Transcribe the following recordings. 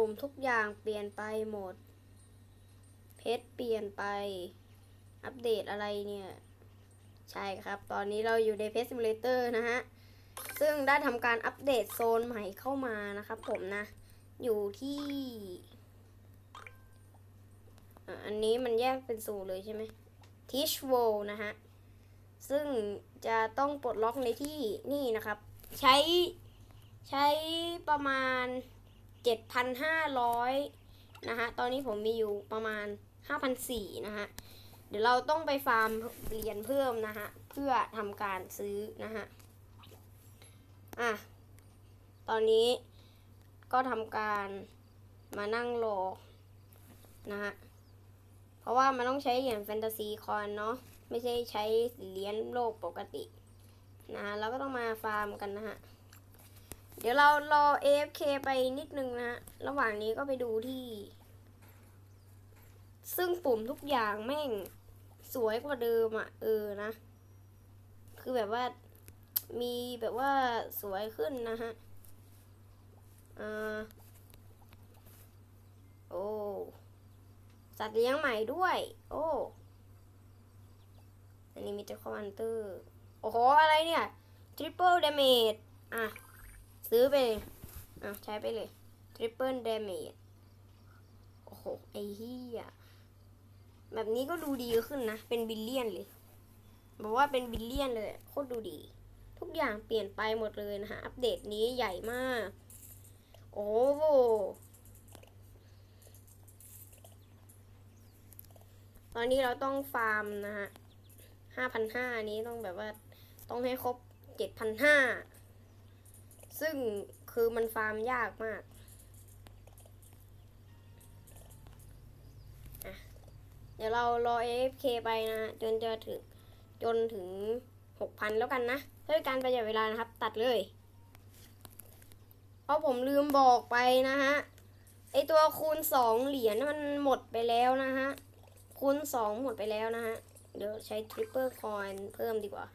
ปุ่มทุกอย่างเปลี่ยนไปหมด เพชรเปลี่ยนไป อัปเดตอะไรเนี่ย ใช่ครับ ตอนนี้เราอยู่ในเพชรซิมูเลเตอร์นะฮะ ซึ่งได้ทำการอัปเดตโซนใหม่เข้ามานะครับผมนะ อยู่ที่ อันนี้มันแยกเป็นโซนเลยใช่ไหม Teach World นะฮะ ซึ่งจะต้องปลดล็อกในที่นี่นะครับ ใช้ใช้ประมาณ 7,500 นะฮะ ตอนนี้ผมมีอยู่ประมาณ 5,400 นะฮะ เดี๋ยวเราต้องไปฟาร์มเหรียญเพิ่มนะฮะ เพื่อทำการซื้อนะฮะ อะ ตอนนี้ก็ทำการมานั่งรอนะฮะ เพราะว่ามันต้องใช้เหรียญแฟนตาซีคอนเนาะ ไม่ใช่ใช้เหรียญโลกปกตินะฮะเราก็ต้องมาฟาร์มกันนะฮะ เดี๋ยวเรารอ AFK ไปนิดนึงนะ ระหว่างนี้ก็ไปดูที่ ซึ่งปุ่มทุกอย่างแม่งสวยกว่าเดิมอะ่ะ เออนะ คือแบบว่ามีแบบว่าสวยขึ้นนะฮะอ่าโอ้สัตว์เลี้ยงใหม่ด้วย โอ้อันนี้มีเจ้าคอมานเตอร์ โอ้โห อะไรเนี่ย triple damage อะ ซื้อไปเลยอะใช้ไปเลย triple damage โอ้โห ไอ้เหี้ยแบบนี้ก็ดูดีขึ้นนะ เป็นบิลเลียนเลย บอกว่าเป็นบิลเลียนเลย โคตรดูดี ทุกอย่างเปลี่ยนไปหมดเลยนะฮะอัปเดตนี้ใหญ่มาก โอ้โหตอนนี้เราต้องฟาร์มนะฮะห้าพันห้านี้ต้องแบบว่า ต้องให้ครบเจ็ดพันห้า ซึ่งคือมันฟาร์มยากมากเดี๋ยวเรารอ AFK ไปนะ จนจะถึงจนถึงหกพันแล้วกันนะ เพื่อการประหยัดเวลานะครับ ตัดเลย เพราะผมลืมบอกไปนะฮะ ไอตัวคูณสองเหรียญมันหมดไปแล้วนะฮะ คูณสองหมดไปแล้วนะฮะ เดี๋ยวใช้ทริปเปอร์คอยเพิ่มดีกว่า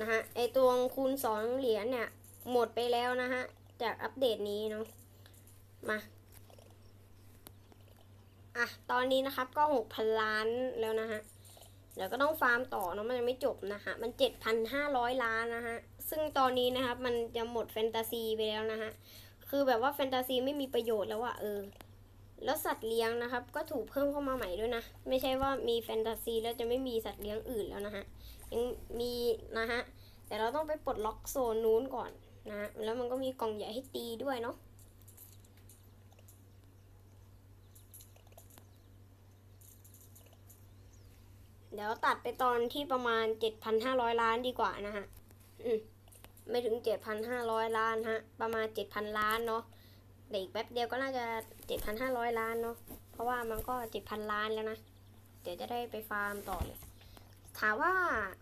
นะฮะ ไอตัวคูณสองเหรียญเนี่ย หมดไปแล้วนะฮะ จากอัปเดตนี้เนาะมาอะตอนนี้นะครับก็หกพันล้านแล้วนะฮะเดี๋ยวก็ต้องฟาร์มต่อเนาะมันยังไม่จบนะฮะมันเจ็ดพันห้าร้อยล้านนะฮะซึ่งตอนนี้นะครับมันจะหมดแฟนตาซีไปแล้วนะฮะคือแบบว่าแฟนตาซีไม่มีประโยชน์แล้วอะเออแล้วสัตว์เลี้ยงนะครับ ก็ถูกเพิ่มเข้ามาใหม่ด้วยนะ ไม่ใช่ว่ามีแฟนตาซีแล้วจะไม่มีสัตว์เลี้ยงอื่นแล้วนะฮะยังมีนะฮะแต่เราต้องไปปลดล็อกโซนนู้นก่อน นะแล้วมันก็มีกล่องใหญ่ให้ตีด้วยเนาะเดี๋ยวตัดไปตอนที่ประมาณ 7,500 ล้านดีกว่านะฮะ อืม ไม่ถึง 7,500 ล้านฮะ ประมาณ 7,000 ล้านเนาะเดี๋ยวอีกแป๊บเดียวก็น่าจะ 7,500 ล้านเนาะ เพราะว่ามันก็ 7,000 ล้านแล้วนะ เดี๋ยวจะได้ไปฟาร์มต่อเลย ถามว่า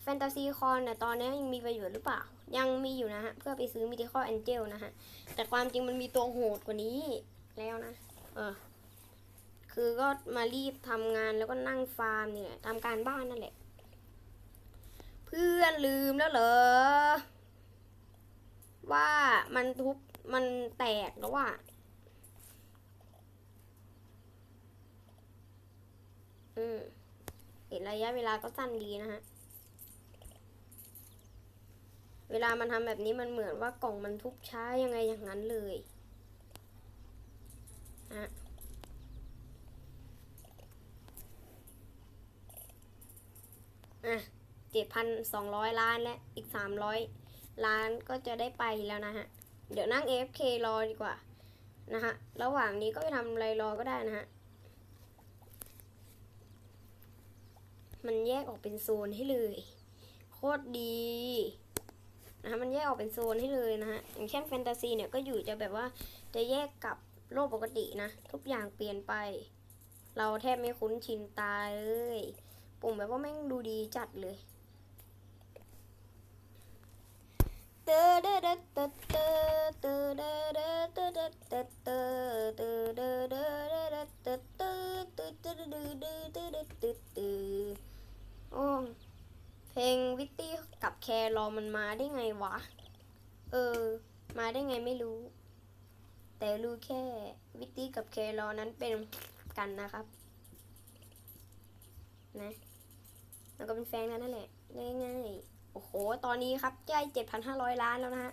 แฟนตาซีคอนเนี่ยตอนนี้ยังมีประโยชน์หรือเปล่า ยังมีอยู่นะฮะ เพื่อไปซื้อมิติคอแอนเจลนะฮะ แต่ความจริงมันมีตัวโหดกว่านี้แล้วนะ เออ คือก็มารีบทำงานแล้วก็นั่งฟาร์มเนี่ยทำการบ้านนั่นแหละ เพื่อนลืมแล้วเหรอ ว่ามันทุบมันแตกแล้วว่าอืม ห็นระยะเวลาก็สั้นดีนะฮะ เวลามันทำแบบนี้มันเหมือนว่ากล่องมันทุบช้ายังไงอย่างนั้นเลยอะอะเจ็ดพันสองร้อยล้านและอีกสามร้อยล้านก็จะได้ไปแล้วนะฮะ เดี๋ยวนั่ง AFK รอดีกว่านะฮะ ระหว่างนี้ก็ไปทำอะไรรอก็ได้นะฮะ มันแยกออกเป็นโซนให้เลย โคตรดีนะฮะมันแยกออกเป็นโซนให้เลยนะฮะอย่างเช่นแฟนตาซีเนี่ยก็อยู่จะแบบว่าจะแยกกับโลกปกตินะ ทุกอย่างเปลี่ยนไป เราแทบไม่คุ้นชินตาเลย ปุ่มแบบว่าแม่งดูดีจัดเลยเตอเดเดเตอเตอเตอ แครอมันมาได้ไงวะ เออ มาได้ไงไม่รู้ แต่รู้แค่วิตตี้กับเครอนั้นเป็นกันนะครับนะแล้วก็เป็นแฟนกันนั่นแหละง่ายๆโอ้โห ตอนนี้ครับใกล้เจ็ดพันห้าร้อยล้านแล้วนะฮะ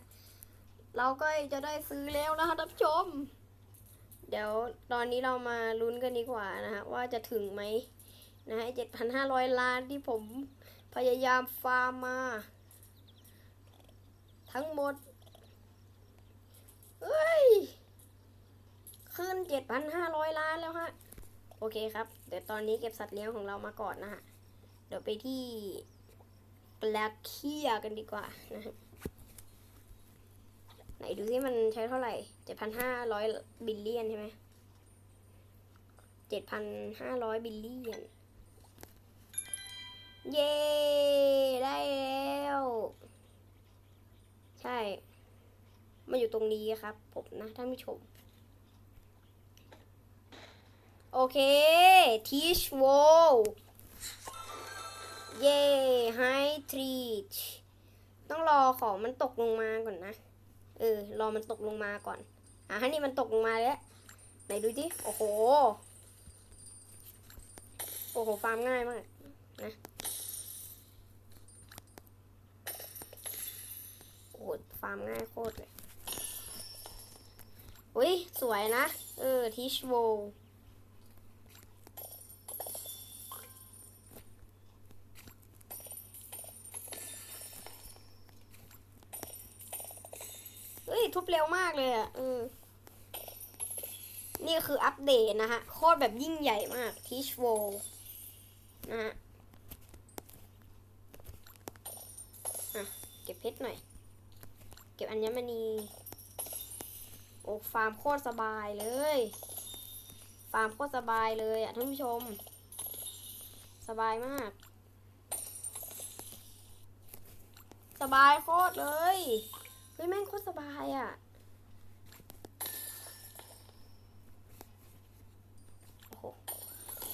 เราก็จะได้ซื้อแล้วนะคะท่านผู้ชม เดี๋ยวตอนนี้เรามาลุ้นกันดีกว่านะฮะว่าจะถึงไหมนะฮะเจ็ดพันห้าร้อยล้านที่ผมพยายามฟาร์มมา ทั้งหมดเอ้ย ขึ้นเจ็ดพันห้าร้อยล้านแล้วฮะ โอเคครับ เดี๋ยวตอนนี้เก็บสัตว์เลี้ยงของเรามาก่อนนะฮะ เดี๋ยวไปที่แบล็คเคียกันดีกว่านะฮะ ไหนดูซิมันใช้เท่าไหร่เจ็ดพันห้าร้อยบิลเลียนใช่ไหมเจ็ดพันห้าร้อยบิลเลียน เย้ ได้แล้ว ใช่ มาอยู่ตรงนี้ครับ ผมนะท่านผู้ชม โอเค teach wall เย่ให้ทรีชต้องรอของมันตกลงมาก่อนนะ เออ รอมันตกลงมาก่อน อะฮะนี่มันตกลงมาแล้ว ไหนดูดิ โอ้โห โอ้โห ฟาร์มง่ายมาก นะ โอ้โห ฟาร์มง่ายโคตรเลย อุ้ยสวยนะ เออ ทิชโวเฮ้ย ทุบเร็วมากเลยอะเออนี่คืออัปเดตนะฮะ โคตรแบบยิ่งใหญ่มากทิชโวนะฮะ อะ เก็บเพชรหน่อย ก็บอัญมณีโอ้ฟาร์มโคตรสบายเลย ฟาร์มโคตรสบายเลยอะท่านผู้ชม สบายมาก สบายโคตรเลยเฮ้ยแม่งโคตรสบายอะโอ้โห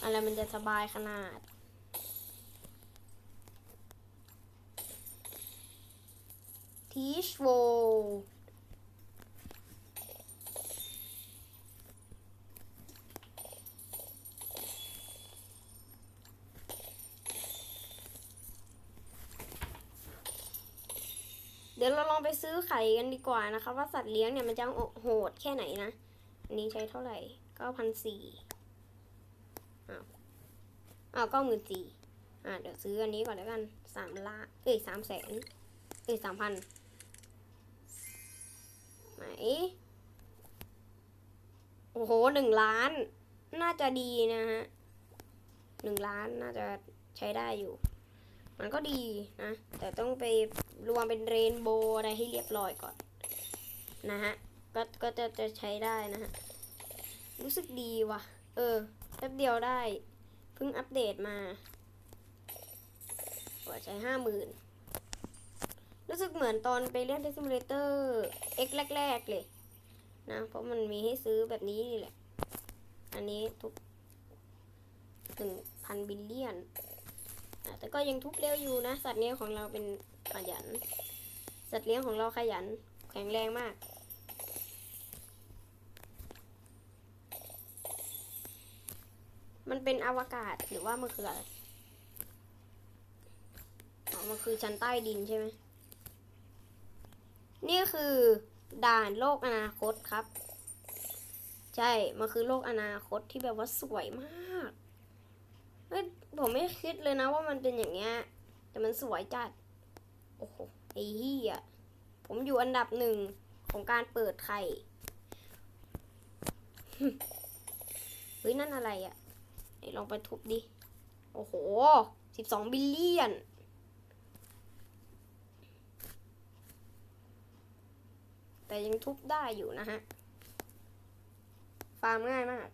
อะไรมันจะสบายขนาด Teach w o เดี๋ยวเราลองไปซื้อไข่กันดีกว่านะคะ ว่าสัตว์เลี้ยงเนี่ยมันจะโหดแค่ไหนนะ อันนี้ใช้เท่าไหร่เก้าพันสี่อ้าวอ้าวเก้าหมื่นสี่อ่าเดี๋ยวซื้ออันนี้ก่อนแล้วกันสามล้านเอ้ยสามแสนเอ้ยสามพัน ไหน โอ้โหหนึ่งล้าน น่าจะดีนะฮะหนึ่งล้านน่าจะใช้ได้อยู่ มันก็ดีนะ แต่ต้องไปรวมเป็นเรนโบว์อะไรให้เรียบร้อยก่อน นะฮะ ก็ก็จะจะใช้ได้นะฮะ รู้สึกดีว่ะ เออแป๊บเดียวได้ เพิ่งอัปเดตมาว่าใช้ห้าหมื่น รู้สึกเหมือนตอนไปเล่น t ท s ซิมูเลเตอร์ X แรกๆเลย นะ เพราะมันมีให้ซื้อแบบนี้นี่แหละ อันนี้ทุกหนึ่งพันบิลเลียน แต่ก็ยังทุบเร็วอยู่นะ สัตว์เลี้ยงของเราเป็นขยัน สัตว์เลี้ยงของเราขยัน แข็งแรงมากมันเป็นอวกาศหรือว่ามันคืออะไร อ๋อ มันคือชั้นใต้ดินใช่ไหม นี่คือด่านโลกอนาคตครับ ใช่ มันคือโลกอนาคตที่แบบว่าสวยมากเฮ้ยผมไม่คิดเลยนะว่ามันเป็นอย่างเงี้ย แต่มันสวยจัด โอ้โห ไอ้เหี้ยผมอยู่อันดับหนึ่งของการเปิดไข่เฮ้ย นั่นอะไรอะ่ะไหนลองไปทุบดิ โอ้โหสิบสองบิลเลียน แต่ยังทุบได้อยู่นะฮะ ฟาร์มง่ายมาก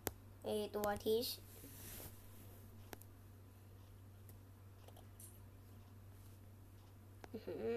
ไอตัวทิชอื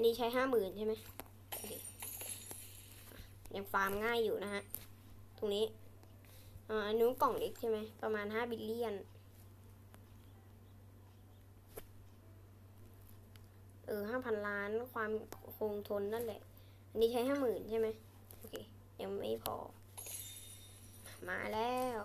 อันนี้ใช้ห้าหมื่นใช่ไหมยังฟาร์มง่ายอยู่นะฮะ ตรงนี้อ่าอันนู้นกล่องเล็กใช่ไหม ประมาณห้าบิลเลียน เออห้าพันล้านความคงทนนั่นแหละ อันนี้ใช้ห้าหมื่นใช่ไหมโอเค ยังไม่พอ มาแล้ว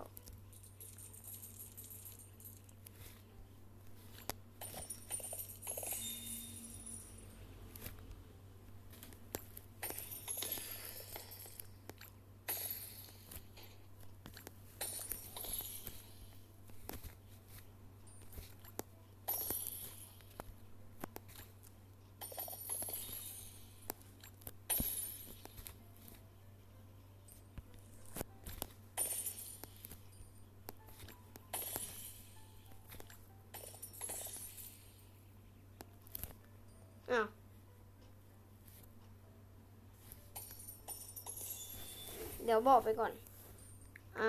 เดี๋ยวบอกไปก่อน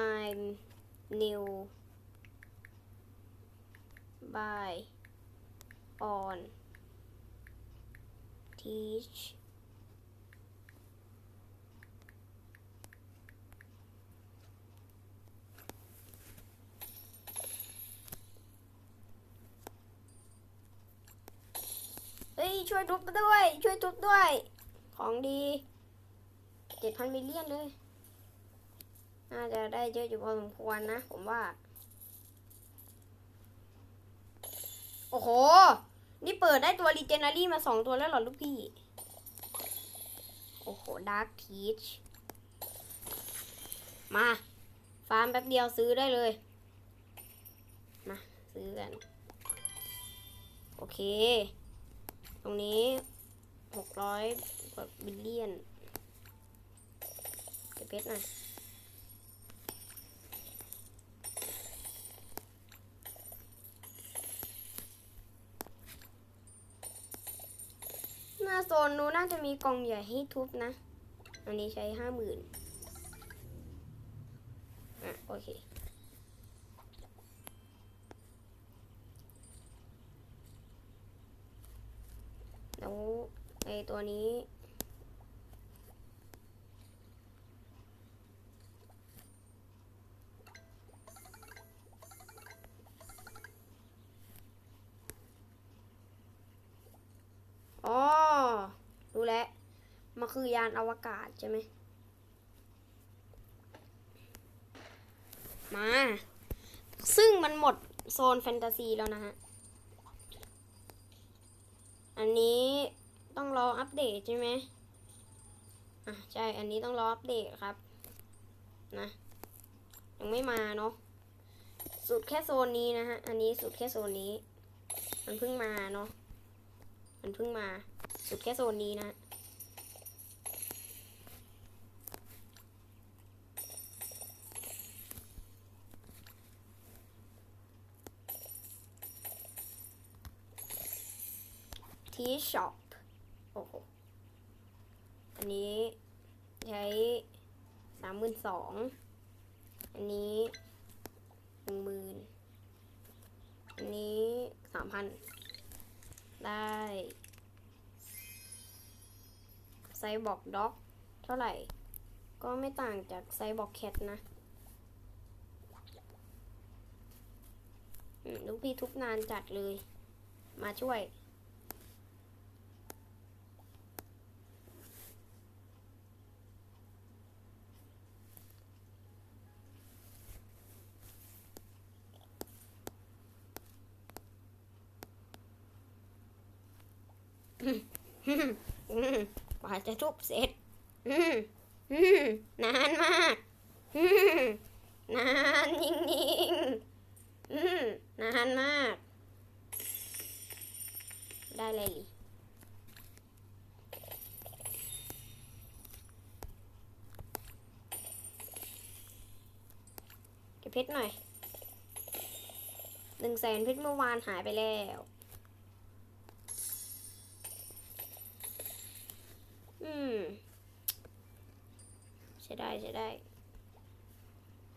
I'm new by on teach เฮ้ย ช่วยทุบด้วย ช่วยทุบด้วย ของดี เจ็ดพันมิลเลียนเลย น่าจะได้เยอะอยู่พอสมควรนะ ผมว่า โอ้โห นี่เปิดได้ตัวรีเจนารี่มาสองตัวแล้วหรอลูกพี่ โอ้โหดาร์ t ทีชมา ฟาร์มแป๊บเดียวซื้อได้เลย มาซื้อกัน โอเค ตรงนี้หกร้อยกว่าบิลเลียนเก็บเพชรหน่อย หน้าโซนนู้นน่าจะมีกล่องใหญ่ให้ทุบนะ อันนี้ใช้ห้าหมื่นอะโอเคแล้วไอตัวนี้ อ๋อ รู้แล้ว มันคือยานอวกาศใช่ไหม มา ซึ่งมันหมดโซนแฟนตาซีแล้วนะฮะ อันนี้ต้องรออัปเดตใช่ไหมอะใช่ อันนี้ต้องรออัปเดตครับ นะ ยังไม่มาเนาะ สุดแค่โซนนี้นะฮะ อันนี้สุดแค่โซนนี้ มันเพิ่งมาเนาะ มันเพิ่งมา สุดแค่โซนนี้นะทีช็อปโอ้โห อันนี้ใช้สามหมื่นสอง อันนี้หนึ่งหมื่นอันนี้สามพัน ได้ไซบอร์กด็อก เท่าไหร่ ก็ไม่ต่างจากไซบอร์กแคทนะลูกพี่ทุกนานจัดเลย มาช่วย อืมกว่า จะทุบเสร็จ อืมอืมนานมาก อืมนานจริงๆอืมนานมาก ได้เลยลิเก็บเพชรหน่อยหนึ่งแสนเพชรเมื่อวานหายไปแล้ว อืมใช้ได้ใช้ได้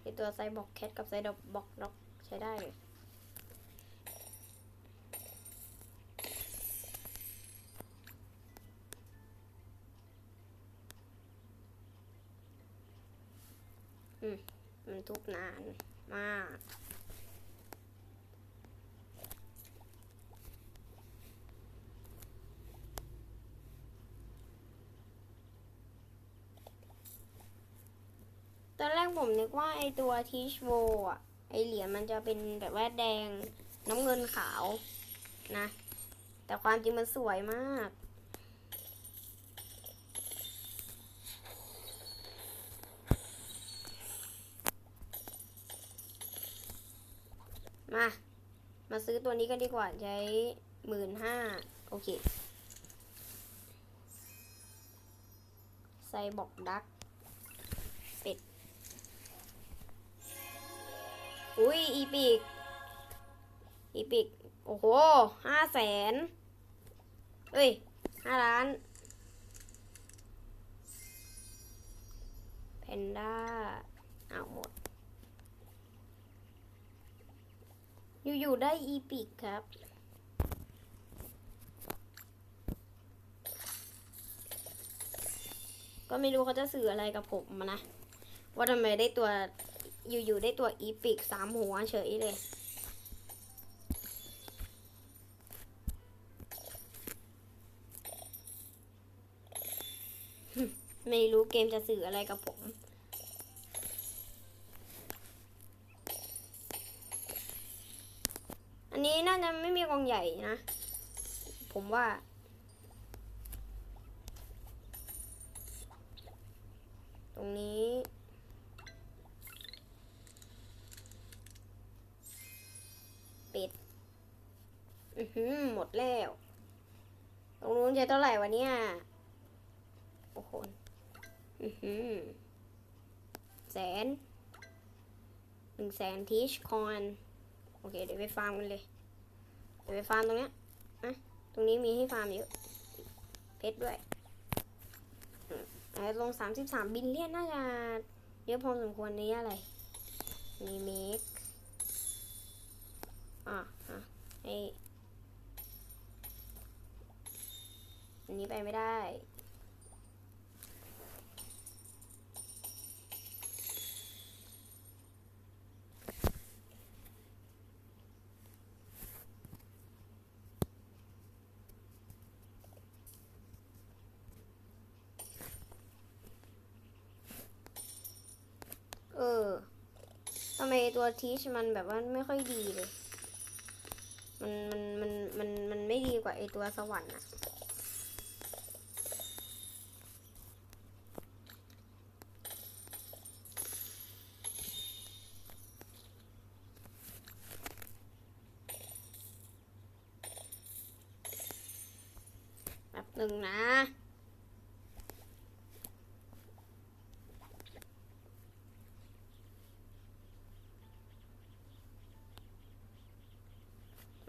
ไอตัวไซบอกแคทกับไซดอกบอกน็อกใช้ได้เลยอืมมันทุกนานมาก ตอนแรกผมนึกว่าไอตัวทีชโวอะ ไอเหรียญมันจะเป็นแบบว่าแดงน้ำเงินขาวนะ แต่ความจริงมันสวยมาก มา มาซื้อตัวนี้กันดีกว่าใช้หมื่นห้าโอเคไซบอกดัก อุ้ยอีปิกอีปิกโอ้โหห้าแสนเอ้ยห้าล้านแพนด้าเอาหมด อยู่ๆได้อีปิกครับก็ไม่รู้เขาจะสื่ออะไรกับผมนะ ว่าทำไมได้ตัว อยู่ๆได้ตัวอีปิกสามหัวเฉยเลยไม่รู้เกมจะสื่ออะไรกับผม อันนี้น่าจะไม่มีกองใหญ่นะ ผมว่า ตรงนี้ อหือหมดแล้ว ตรงนู้นจะเท่าไหร่วะเนี่ย โอ้โหอือหือแสนหนึ่งแสนทีชคอนโอเค เดี๋ยวไปฟาร์มกันเลย เดี๋ยวไปฟาร์มตรงเนี้ยอะตรงนี้มีให้ฟาร์มเยอะ เพชรด้วยอืมเอาลงสามสิบสามบิลเลียนน่าจะเยอะพอสมควรนี้อะไร มีเมกอะอะไอ อันนี้ไปไม่ได้ เออทำไมตัวทีชมันแบบว่าไม่ค่อยดีเลย มันมันมันมันมันไม่ดีกว่าไอตัวสวรรค์อะ หนึ่งนะ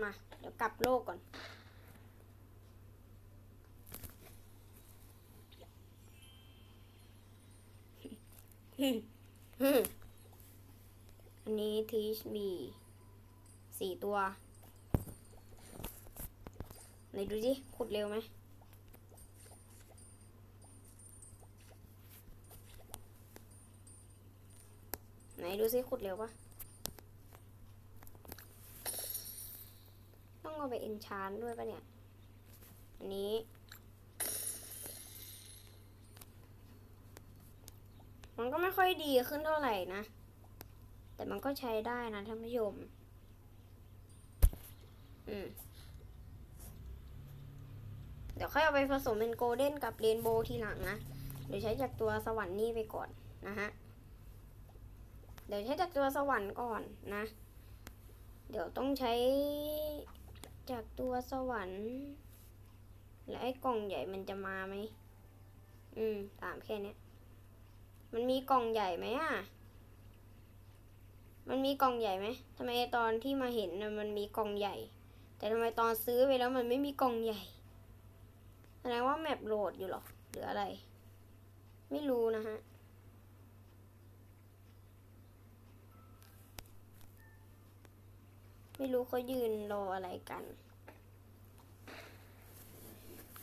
มา เดี๋ยวกลับโลกก่อนอันนี้ทีชมีสี่ตัว ไหนดูสิขุดเร็วไหม ไหนดูสิขุดเร็วปะต้องเอาไปเอนชานด้วยปะเนี่ย อันนี้ มันก็ไม่ค่อยดีขึ้นเท่าไหร่นะ แต่มันก็ใช้ได้นะท่านผู้ชม อืม เดี๋ยวค่อยเอาไปผสมเป็นโกลเด้นกับเรนโบว์ทีหลังนะ เดี๋ยวใช้จากตัวสวรรค์นี่ไปก่อนนะฮะ เดี๋ยวใช้จากตัวสวรรค์ก่อนนะ เดี๋ยวต้องใช้จากตัวสวรรค์ แล้วไอ้กล่องใหญ่มันจะมาไหม อืมถามแค่เนี้ยมันมีกล่องใหญ่ไหมอะ มันมีกล่องใหญ่ไหมทำไมตอนที่มาเห็นนะมันมีกล่องใหญ่ แต่ทำไมตอนซื้อไปแล้วมันไม่มีกล่องใหญ่ แสดงว่าแมปโหลดอยู่หรอ หรืออะไร ไม่รู้นะฮะ ไม่รู้เขายืนรออะไรกัน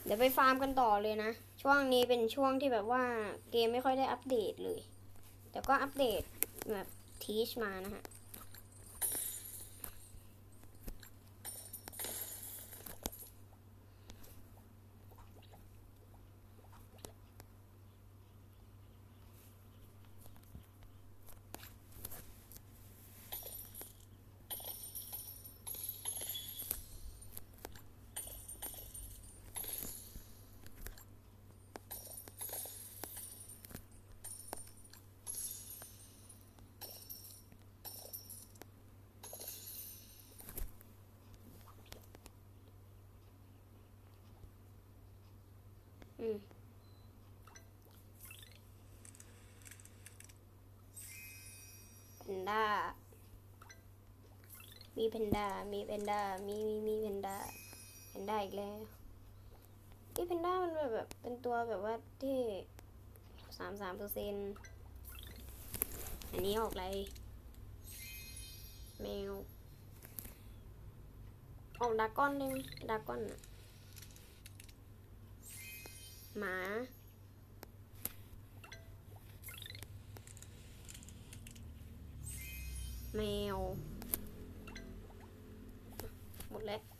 เดี๋ยวไปฟาร์มกันต่อเลยนะ ช่วงนี้เป็นช่วงที่แบบว่าเกมไม่ค่อยได้อัปเดตเลย แต่ก็อัปเดตแบบทีชมานะฮะ แพนด้า มีแพนด้า มีแพนด้า มีมีมีแพนด้า แพนด้าอีกแล้วที่แพนด้ามันแบบแบบเป็นตัวแบบว่าที่สามสามเปอร์เซ็นอันนี้ออกอะไร แมว ออกดากอนได้ไหมดากอนอะ หมา แมว หมดแล้ว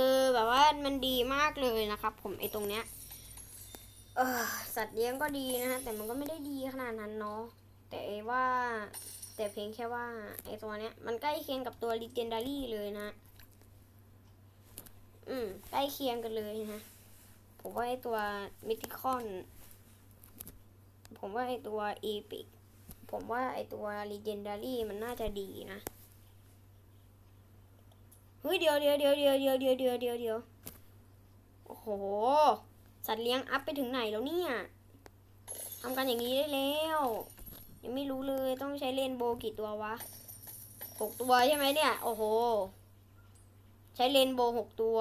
คือแบบว่ามันดีมากเลยนะครับ ผมไอตรงเนี้ยเออสัตว์เลี้ยงก็ดีนะฮะแต่มันก็ไม่ได้ดีขนาดนั้นเนาะแต่ไอว่า แต่เพียงแค่ว่าไอตัวเนี้ยมันใกล้เคียงกับตัว legendary เลยนะ อืมใกล้เคียงกันเลยนะผมว่าไอตัว mythicon ผมว่าไอตัว epic ผมว่าไอตัว legendary มันน่าจะดีนะ เฮ้ยเดี๋ยวเดี๋ยวเดี๋ยวเดี๋ยวเดี๋ยวเดี๋ยวเดี๋ยวเดี๋ยวเดี๋ยวโอ้โห สัตว์เลี้ยงอัพไปถึงไหนแล้วเนี่ยทำกันอย่างนี้ได้แล้ว ยังไม่รู้เลยต้องใช้เลนโบกี่ตัววะหกตัวใช่ไหมเนี่ย โอ้โห ใช้เลนโบหกตัว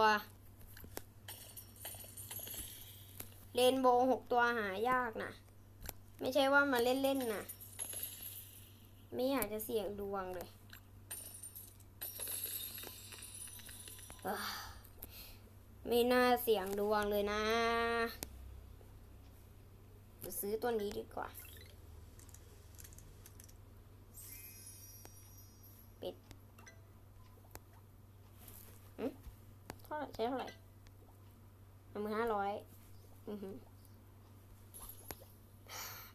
เลนโบหกตัวหายากนะไม่ใช่ว่ามาเล่นๆนะไม่อยากจะเสี่ยงดวงเลย ไม่น่าเสี่ยงดวงเลยนะจะซื้อตัวนี้ดีกว่า ปิดเท่าไหร่ใช้เท่าไหร่หนึ่งห้าร้อยอือหือ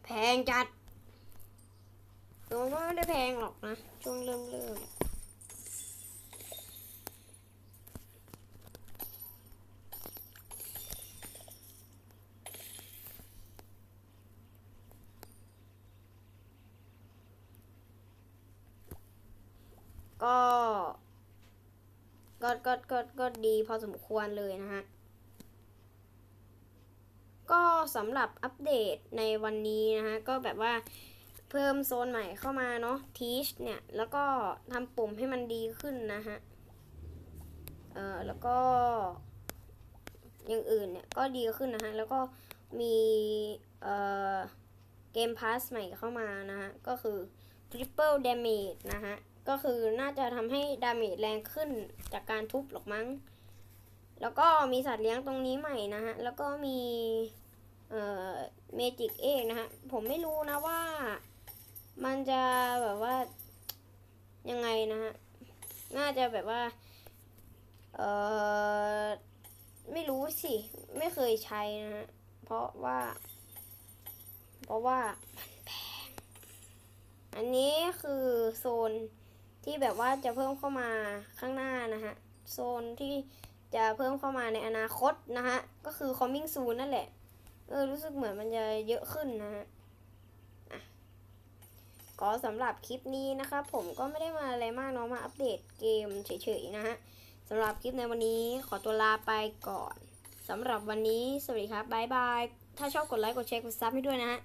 แพงจัดตัวก็ไม่ได้แพงหรอกนะ ช่วงเริ่มเริ่ม ก็ ก็ก็ก็ก็ดีพอสมควรเลยนะฮะ ก็สำหรับอัปเดตในวันนี้นะฮะ ก็แบบว่าเพิ่มโซนใหม่เข้ามาเนาะ Teach เนี่ย แล้วก็ทำปุ่มให้มันดีขึ้นนะฮะ เออแล้วก็ อย่างอื่นเนี่ย ก็ดีขึ้นนะฮะ แล้วก็มี เอ่อ เกมพาสใหม่เข้ามานะฮะ ก็คือ Triple Damage นะฮะ ก็คือน่าจะทำให้ดาเมจแรงขึ้นจากการทุบหรอกมั้ง แล้วก็มีสัตว์เลี้ยงตรงนี้ใหม่นะฮะ แล้วก็มีเอ่อเมจิกเอกนะฮะ ผมไม่รู้นะว่ามันจะแบบว่ายังไงนะฮะ น่าจะแบบว่า เอ่อ ไม่รู้สิ ไม่เคยใช้นะฮะ เพราะว่า เพราะว่าแพง อันนี้คือโซน ที่แบบว่าจะเพิ่มเข้ามาข้างหน้านะฮะโซนที่จะเพิ่มเข้ามาในอนาคตนะฮะก็คือ coming soon นั่นแหละเออรู้สึกเหมือนมันจะเยอะขึ้นนะฮะอะก็สำหรับคลิปนี้นะครับผมก็ไม่ได้มาอะไรมากเนาะมาอัปเดตเกมเฉยๆนะฮะสำหรับคลิปในวันนี้ขอตัวลาไปก่อนสำหรับวันนี้สวัสดีครับบ๊ายบาย ถ้าชอบกดไลค์กดแชร์กดซับให้ด้วยนะฮะ